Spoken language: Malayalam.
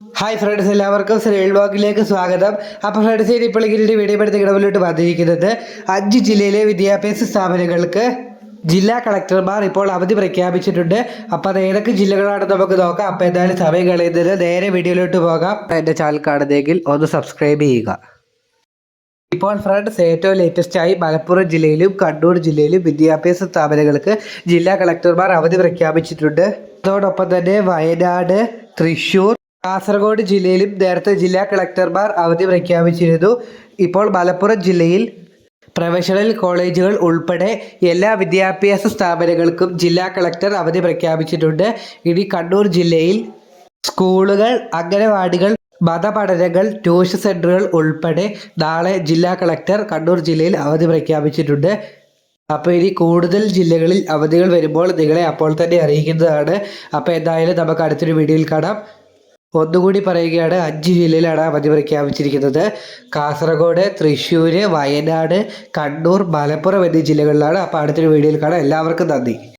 ഹായ് ഫ്രണ്ട്സ് എല്ലാവർക്കും സെയിൽ സ്വാഗതം. അപ്പോൾ ഫ്രണ്ട്സ് ഇപ്പോൾ ഇങ്ങനെ വീഡിയോ എടുത്ത് വന്നിരിക്കുന്നത് അഞ്ച് ജില്ലയിലെ വിദ്യാഭ്യാസ സ്ഥാപനങ്ങൾക്ക് ജില്ലാ കളക്ടർമാർ ഇപ്പോൾ അവധി പ്രഖ്യാപിച്ചിട്ടുണ്ട്. അപ്പോൾ അത് ഏതൊക്കെ ജില്ലകളാണെന്ന് നമുക്ക് നോക്കാം. അപ്പോൾ എന്തായാലും സമയം കളയുന്നത് നേരെ വീഡിയോയിലോട്ട് പോകാം. എന്റെ ചാനൽ കാണുന്നെങ്കിൽ ഒന്ന് സബ്സ്ക്രൈബ് ചെയ്യുക. ഇപ്പോൾ ഫ്രണ്ട്സ് ഏറ്റവും ലേറ്റസ്റ്റ് ആയി മലപ്പുറം ജില്ലയിലും കണ്ണൂർ ജില്ലയിലും വിദ്യാഭ്യാസ സ്ഥാപനങ്ങൾക്ക് ജില്ലാ കളക്ടർമാർ അവധി പ്രഖ്യാപിച്ചിട്ടുണ്ട്. അതോടൊപ്പം തന്നെ വയനാട് തൃശൂർ കാസർഗോഡ് ജില്ലയിലും നേരത്തെ ജില്ലാ കളക്ടർമാർ അവധി പ്രഖ്യാപിച്ചിരുന്നു. ഇപ്പോൾ മലപ്പുറം ജില്ലയിൽ പ്രൊഫഷണൽ കോളേജുകൾ ഉൾപ്പെടെ എല്ലാ വിദ്യാഭ്യാസ സ്ഥാപനങ്ങൾക്കും ജില്ലാ കളക്ടർ അവധി പ്രഖ്യാപിച്ചിട്ടുണ്ട്. ഇനി കണ്ണൂർ ജില്ലയിൽ സ്കൂളുകൾ അംഗനവാടികൾ മതപഠനങ്ങൾ ട്യൂഷൻ സെന്ററുകൾ ഉൾപ്പെടെ നാളെ ജില്ലാ കളക്ടർ കണ്ണൂർ ജില്ലയിൽ അവധി പ്രഖ്യാപിച്ചിട്ടുണ്ട്. അപ്പോൾ ഇനി കൂടുതൽ ജില്ലകളിൽ അവധികൾ വരുമ്പോൾ നിങ്ങളെ അപ്പോൾ തന്നെ അറിയിക്കുന്നതാണ്. അപ്പോൾ എന്തായാലും നമുക്ക് അടുത്തൊരു വീഡിയോയിൽ കാണാം. ഒന്നുകൂടി പറയുകയാണ് അഞ്ച് ജില്ലയിലാണ് അവധി പ്രഖ്യാപിച്ചിരിക്കുന്നത്. കാസർഗോഡ് തൃശ്ശൂർ വയനാട് കണ്ണൂർ മലപ്പുറം എന്നീ ജില്ലകളിലാണ്. അപ്പോൾ അടുത്തൊരു വീഡിയോയിൽ കാണാം. എല്ലാവർക്കും നന്ദി.